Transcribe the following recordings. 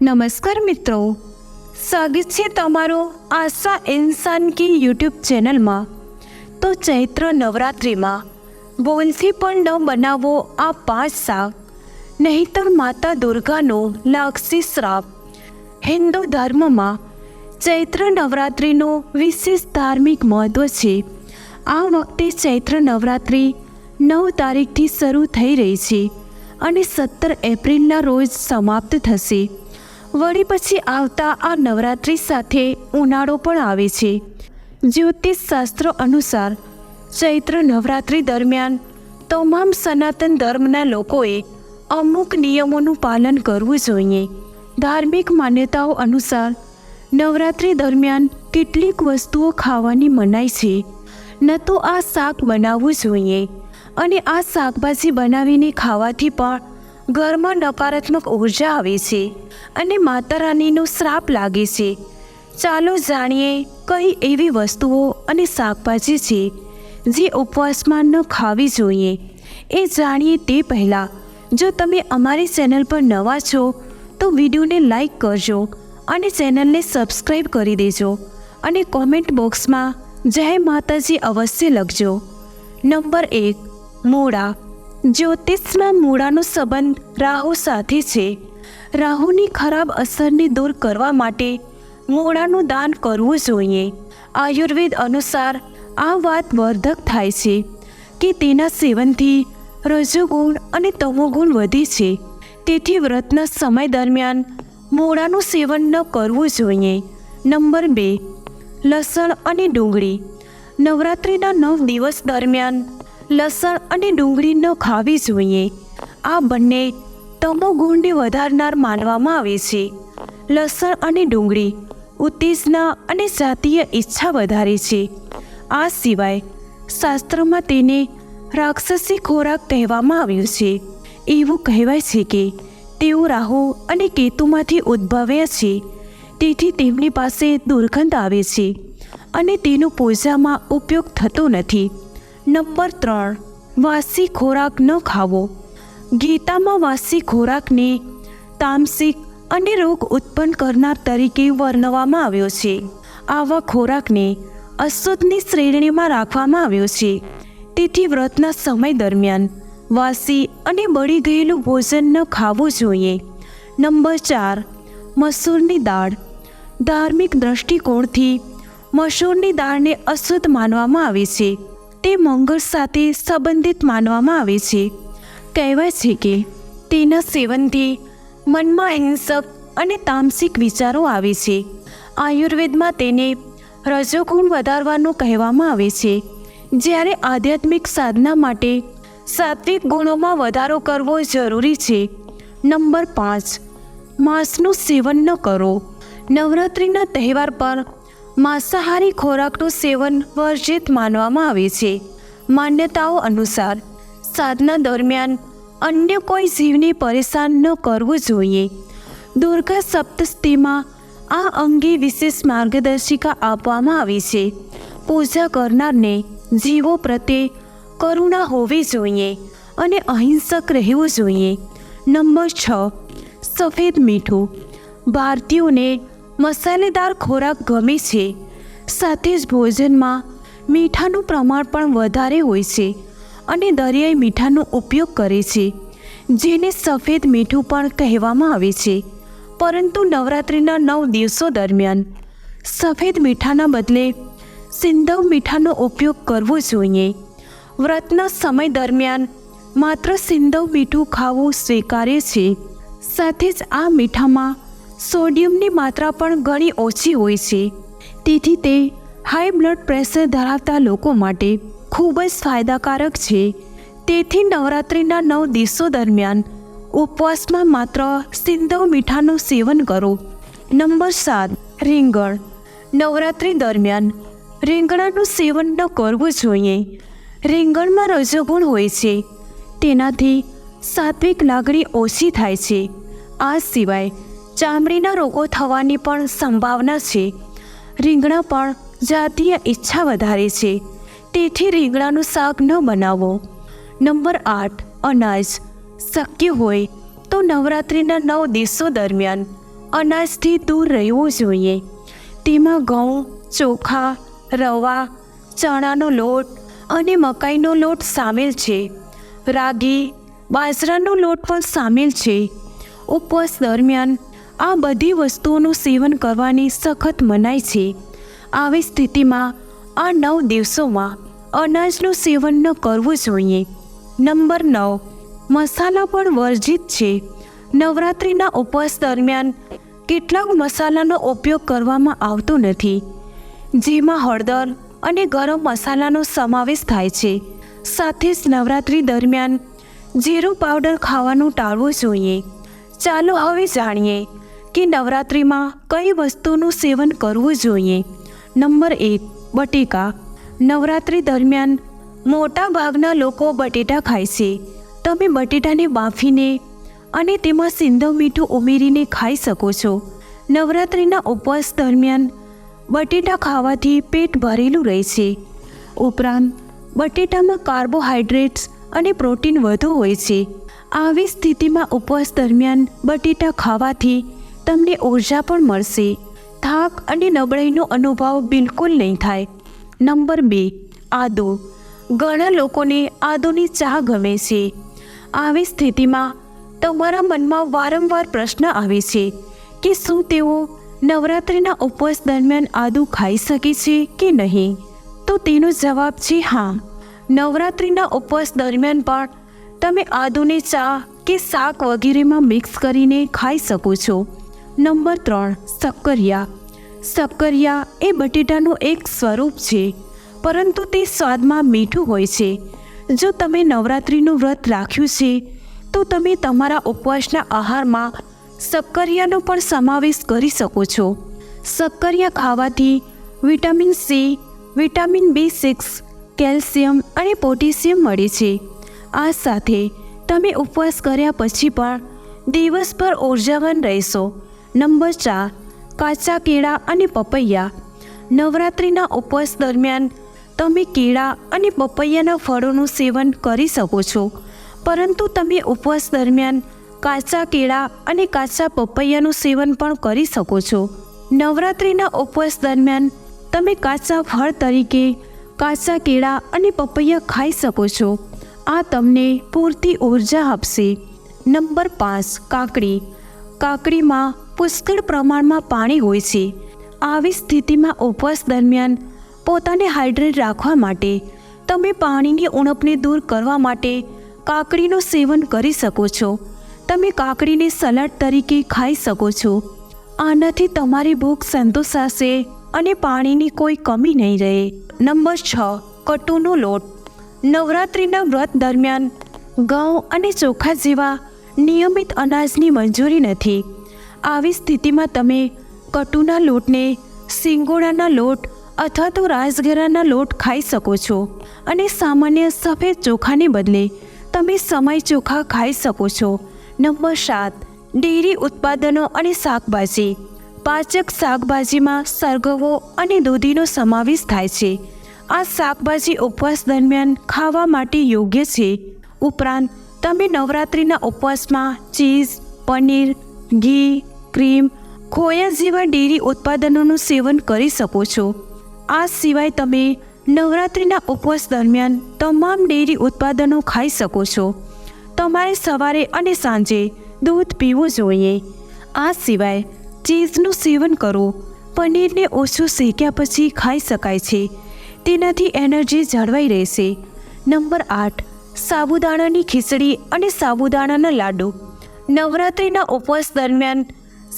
નમસ્કાર મિત્રો. સ્વાગત છે તમારો આશા ઇન્સાન કી યુટ્યુબ ચેનલમાં. તો ચૈત્ર નવરાત્રિમાં, બોલથી પણ ન બનાવો આ પાંચ શાક, નહીતર માતા દુર્ગાનો લાગશે શ્રાપ. હિન્દુ ધર્મમાં ચૈત્ર નવરાત્રિનું વિશેષ ધાર્મિક મહત્વ છે. આ વખતે ચૈત્ર નવરાત્રિ નવ તારીખથી શરૂ થઈ રહી છે અને સત્તર એપ્રિલના રોજ સમાપ્ત થશે. વળી પછી આવતા આ નવરાત્રિ સાથે ઉનાળો પણ આવે છે. જ્યોતિષ શાસ્ત્ર અનુસાર ચૈત્ર નવરાત્રિ દરમિયાન તમામ સનાતન ધર્મના લોકોએ અમુક નિયમોનું પાલન કરવું જોઈએ. ધાર્મિક માન્યતાઓ અનુસાર નવરાત્રિ દરમિયાન કેટલીક વસ્તુઓ ખાવાની મનાઈ છે. ન તો આ શાક બનાવવું જોઈએ અને આ શાકભાજી બનાવીને ખાવાથી પણ ઘરમાં નકારાત્મક ઊર્જા આવે છે અને માતા રાનીનો શ્રાપ લાગે છે. ચાલો જાણીએ કઈ એવી વસ્તુઓ અને શાકભાજી છે જે ઉપવાસમાં ન ખાવી જોઈએ. એ જાણીએ તે પહેલાં, જો તમે અમારી ચેનલ પર નવા છો, તો વિડીયોને લાઈક કરજો અને ચેનલને સબસ્ક્રાઈબ કરી દેજો અને કોમેન્ટ બોક્સમાં જય માતાજી અવશ્ય લખજો. નંબર એક, મૂળા જ્યોતિષમાં મૂળાનો સંબંધ રાહુ સાથે છે. રાહુની ખરાબ અસરને દૂર કરવા માટે મૂળાનું દાન કરવું જોઈએ. આયુર્વેદ અનુસાર આ વાત વર્ધક થાય છે કે તેના સેવનથી રજોગુણ અને તમોગુણ વધે છે. તેથી વ્રતના સમય દરમિયાન મૂળાનું સેવન ન કરવું જોઈએ. નંબર બે, લસણ અને ડુંગળી. નવરાત્રિના નવ દિવસ દરમિયાન લસણ અને ડુંગળી ન ખાવી જોઈએ. આ બંને તમોગુણને વધારનાર માનવામાં આવે છે. લસણ અને ડુંગળી ઉત્તેજના અને જાતીય ઈચ્છા વધારે છે. આ સિવાય શાસ્ત્રમાં તેને રાક્ષસી ખોરાક કહેવામાં આવ્યું છે. એવું કહેવાય છે કે તેઓ રાહુ અને કેતુમાંથી ઉદ્ભવ્યા છે. તેથી તેમની પાસે દુર્ગંધ આવે છે અને તેનો પૂજામાં ઉપયોગ થતો નથી. નંબર ત્રણ, વાસી ખોરાક ન ખાવો. ગીતામાં વાસી ખોરાકને તામસિક અને રોગ ઉત્પન્ન કરનાર તરીકે વર્ણવવામાં આવ્યો છે. આવા ખોરાકને અશુદ્ધની શ્રેણીમાં રાખવામાં આવ્યો છે. તેથી વ્રતના સમય દરમિયાન વાસી અને બળી ગયેલું ભોજન ન ખાવું જોઈએ. નંબર ચાર, મસૂરની દાળ. ધાર્મિક દ્રષ્ટિકોણથી મસૂરની દાળને અશુદ્ધ માનવામાં આવે છે. તે મંગળ સાથે સંબંધિત માનવામાં આવે છે. કહેવાય છે કે તેના સેવનથી મનમાં હિંસક અને તામસિક વિચારો આવે છે. આયુર્વેદમાં તેને રજોગુણ વધારવાનું કહેવામાં આવે છે. જ્યારે આધ્યાત્મિક સાધના માટે સાત્વિક ગુણોમાં વધારો કરવો જરૂરી છે. નંબર પાંચ, માંસનું સેવન ન કરો. નવરાત્રિના તહેવાર પર માંસાહારી ખોરાકનું સેવન વર્જિત માનવામાં આવે છે. માન્યતાઓ અનુસાર, સાધના દરમિયાન અન્ય કોઈ જીવને પરેશાન ન કરવું જોઈએ. દુર્ગા સપ્તસ્તીમાં આ અંગે વિશેષ માર્ગદર્શિકા આપવામાં આવી છે. પૂજા કરનારને જીવો પ્રત્યે કરુણા હોવી જોઈએ અને અહિંસક રહેવું જોઈએ. નંબર છ, સફેદ મીઠું. ભારતીયોને મસાલેદાર ખોરાક ગમે છે. સાથે જ ભોજનમાં મીઠાનું પ્રમાણ પણ વધારે હોય છે અને દરિયાઈ મીઠાનો ઉપયોગ કરે છે, જેને સફેદ મીઠું પણ કહેવામાં આવે છે. પરંતુ નવરાત્રિના નવ દિવસો દરમિયાન સફેદ મીઠાના બદલે સિંધવ મીઠાનો ઉપયોગ કરવો જોઈએ. વ્રતના સમય દરમિયાન માત્ર સિંધવ મીઠું ખાવું સ્વીકાર્ય છે. સાથે જ આ મીઠામાં સોડિયમની માત્રા પણ ઘણી ઓછી હોય છે. તેથી તે હાઈ બ્લડ પ્રેશર ધરાવતા લોકો માટે ખૂબ જ ફાયદાકારક છે. તેથી નવરાત્રિના નવ દિવસો દરમિયાન ઉપવાસમાં માત્ર સિંધવ મીઠાનું સેવન કરો. નંબર સાત, રીંગણ. નવરાત્રિ દરમિયાન રીંગણાનું સેવન ન કરવું જોઈએ. રીંગણમાં રજોગુણ હોય છે. તેનાથી સાત્વિક લાગણી ઓછી થાય છે. આ સિવાય ચામડીના રોગો થવાની પણ સંભાવના છે. રીંગણા પણ જાતીય ઈચ્છા વધારે છે. તેથી રીંગણાનું શાક ન બનાવો. નંબર આઠ, અનાજ. શક્ય હોય તો નવરાત્રિના નવ દિવસો દરમિયાન અનાજથી દૂર રહેવું જોઈએ. તેમાં ઘઉં, ચોખા, રવા, ચણાનો લોટ અને મકાઈનો લોટ સામેલ છે. રાગી, બાજરાનો લોટ પણ સામેલ છે. ઉપવાસ દરમિયાન આ બધી વસ્તુઓનું સેવન કરવાની સખત મનાઈ છે. આવી સ્થિતિમાં, આ નવ દિવસોમાં અનાજનું સેવન ન કરવું જોઈએ. નંબર નવ, મસાલા પણ વર્જિત છે. નવરાત્રિના ઉપવાસ દરમિયાન કેટલાક મસાલાનો ઉપયોગ કરવામાં આવતો નથી. જેમાં હળદર અને ગરમ મસાલાનો સમાવેશ થાય છે. સાથે જ નવરાત્રિ દરમિયાન જીરું પાવડર ખાવાનું ટાળવું જોઈએ. ચાલો હવે જાણીએ કે નવરાત્રિમાં કઈ વસ્તુનું સેવન કરવું જોઈએ? નંબર એક, બટેકા. નવરાત્રિ દરમિયાન મોટા ભાગના લોકો બટેટા ખાય છે. તમે બટેટાને બાફીને અને તેમાં સિંધવ મીઠું ઉમેરીને ખાઈ શકો છો. નવરાત્રિના ઉપવાસ દરમિયાન બટેટા ખાવાથી પેટ ભરેલું રહે છે. ઉપરાંત, બટેટામાં કાર્બોહાઈડ્રેટ્સ અને પ્રોટીન વધુ હોય છે. આવી સ્થિતિમાં ઉપવાસ દરમિયાન બટેટા ખાવાથી તમને ઊર્જા પણ મળશે. થાક અને નબળાઈનો અનુભવ બિલકુલ નહીં થાય. નંબર બે, આદુ. ઘણા લોકોને આદુની ચા ગમે છે. આવી સ્થિતિમાં તમારા મનમાં વારંવાર પ્રશ્ન આવે છે કે શું તેઓ નવરાત્રિના ઉપવાસ દરમિયાન આદુ ખાઈ શકે છે કે નહીં? તો તેનો જવાબ છે હા. નવરાત્રિના ઉપવાસ દરમિયાન પણ તમે આદુને ચા કે શાક વગેરેમાં મિક્સ કરીને ખાઈ શકો છો. નંબર ત્રણ શક્કરિયા શક્કરિયા એ બટેટાનું એક સ્વરૂપ છે, પરંતુ તે સ્વાદમાં મીઠું હોય છે. જો તમે નવરાત્રિનું વ્રત રાખ્યું છે, તો તમે તમારા ઉપવાસના આહારમાં શક્કરિયાનો પણ સમાવેશ કરી શકો છો. શક્કરિયા ખાવાથી vitamin C vitamin B six, calcium અને પોટેશિયમ મળે છે. આ સાથે તમે ઉપવાસ કર્યા પછી પણ દિવસભર ઉર્જાવાન રહેશો. નંબર ચાર કાચા કેળા અને પપૈયા. નવરાત્રિના ઉપવાસ દરમિયાન તમે કેળા અને પપૈયાના ફળોનું સેવન કરી શકો છો. પરંતુ તમે ઉપવાસ દરમિયાન કાચા કેળા અને કાચા પપૈયાનું સેવન પણ કરી શકો છો. નવરાત્રિના ઉપવાસ દરમિયાન તમે કાચા ફળ તરીકે કાચા કેળા અને પપૈયા ખાઈ શકો છો. આ તમને પૂરતી ઊર્જા આપશે. નંબર પાંચ, કાકડી. કાકડીમાં પુષ્કળ પ્રમાણમાં પાણી હોય છે. આવી સ્થિતિમાં ઉપવાસ દરમિયાન પોતાને હાઇડ્રેટ રાખવા માટે તમે પાણીની ઉણપને દૂર કરવા માટે કાકડીનું સેવન કરી શકો છો. તમે કાકડીને સલાડ તરીકે ખાઈ શકો છો. આનાથી તમારી ભૂખ સંતોષાશે અને પાણીની કોઈ કમી નહીં રહે. નંબર છ કટુનો લોટ. નવરાત્રિના વ્રત દરમિયાન ઘઉં અને ચોખા જેવા નિયમિત અનાજની મંજૂરી નથી. આવી સ્થિતિમાં તમે કટુના લોટને સિંગોડાના લોટ અથવા તો રાજગરાના લોટ ખાઈ શકો છો અને સામાન્ય સફેદ ચોખાને બદલે તમે સમય ચોખા ખાઈ શકો છો. નંબર સાત, ડેરી ઉત્પાદનો અને શાકભાજી. પાચક શાકભાજીમાં સરગવો અને દૂધીનો સમાવેશ થાય છે. આ શાકભાજી ઉપવાસ દરમિયાન ખાવા માટે યોગ્ય છે. ઉપરાંત, તમે નવરાત્રિના ઉપવાસમાં ચીઝ, પનીર, ઘી ક્રીમ, ખોયા જેવા ડેરી ઉત્પાદનોનું સેવન કરી શકો છો. આ સિવાય તમે નવરાત્રિના ઉપવાસ દરમિયાન તમામ ડેરી ઉત્પાદનો ખાઈ શકો છો. તમારે સવારે અને સાંજે દૂધ પીવું જોઈએ. આ સિવાય ચીઝનું સેવન કરો. પનીરને ઓછું શેક્યા પછી ખાઈ શકાય છે. તેનાથી એનર્જી જળવાઈ રહેશે. નંબર આઠ, સાબુદાણાની ખીચડી અને સાબુદાણાના લાડુ. નવરાત્રિના ઉપવાસ દરમિયાન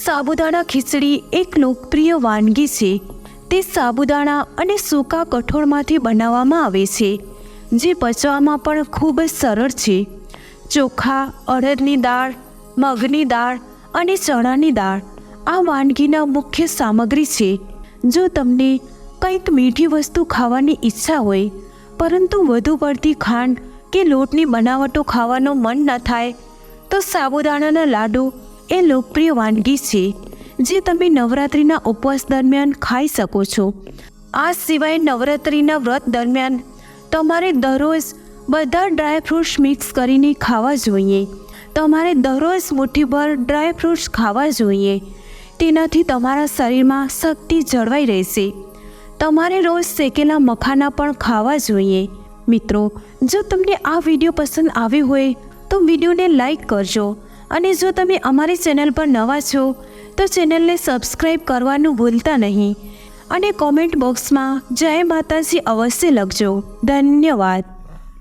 સાબુદાણા ખીચડી એક લોકપ્રિય વાનગી છે. તે સાબુદાણા અને સૂકા કઠોળમાંથી બનાવવામાં આવે છે, જે પચવામાં પણ ખૂબ જ સરળ છે. ચોખા, અડદની દાળ, મગની દાળ અને ચણાની દાળ આ વાનગીના મુખ્ય સામગ્રી છે. જો તમને કંઈક મીઠી વસ્તુ ખાવાની ઈચ્છા હોય, પરંતુ વધુ પડતી ખાંડ કે લોટની બનાવટો ખાવાનો મન ન થાય, તો સાબુદાણાના લાડુ એ લોકપ્રિય વાનગી છે, જે તમે નવરાત્રિના ઉપવાસ દરમિયાન ખાઈ શકો છો. આ સિવાય નવરાત્રિના વ્રત દરમિયાન તમારે દરરોજ બધા ડ્રાય ફ્રૂટ્સ મિક્સ કરીને ખાવા જોઈએ. તમારે દરરોજ મુઠ્ઠીભર ડ્રાય ફ્રૂટ્સ ખાવા જોઈએ. તેનાથી તમારા શરીરમાં શક્તિ જળવાઈ રહેશે. તમારે રોજ શેકેલા મખાના પણ ખાવા જોઈએ. મિત્રો, જો તમને આ વીડિયો પસંદ આવ્યો હોય, તો વિડીયોને લાઈક કરજો. અને જો તમે અમારી ચેનલ પર નવા છો, તો ચેનલને સબસ્ક્રાઈબ કરવાનું ભૂલતા નહીં. અને કોમેન્ટ બોક્સમાં જય માતાજી અવશ્ય લખજો. ધન્યવાદ.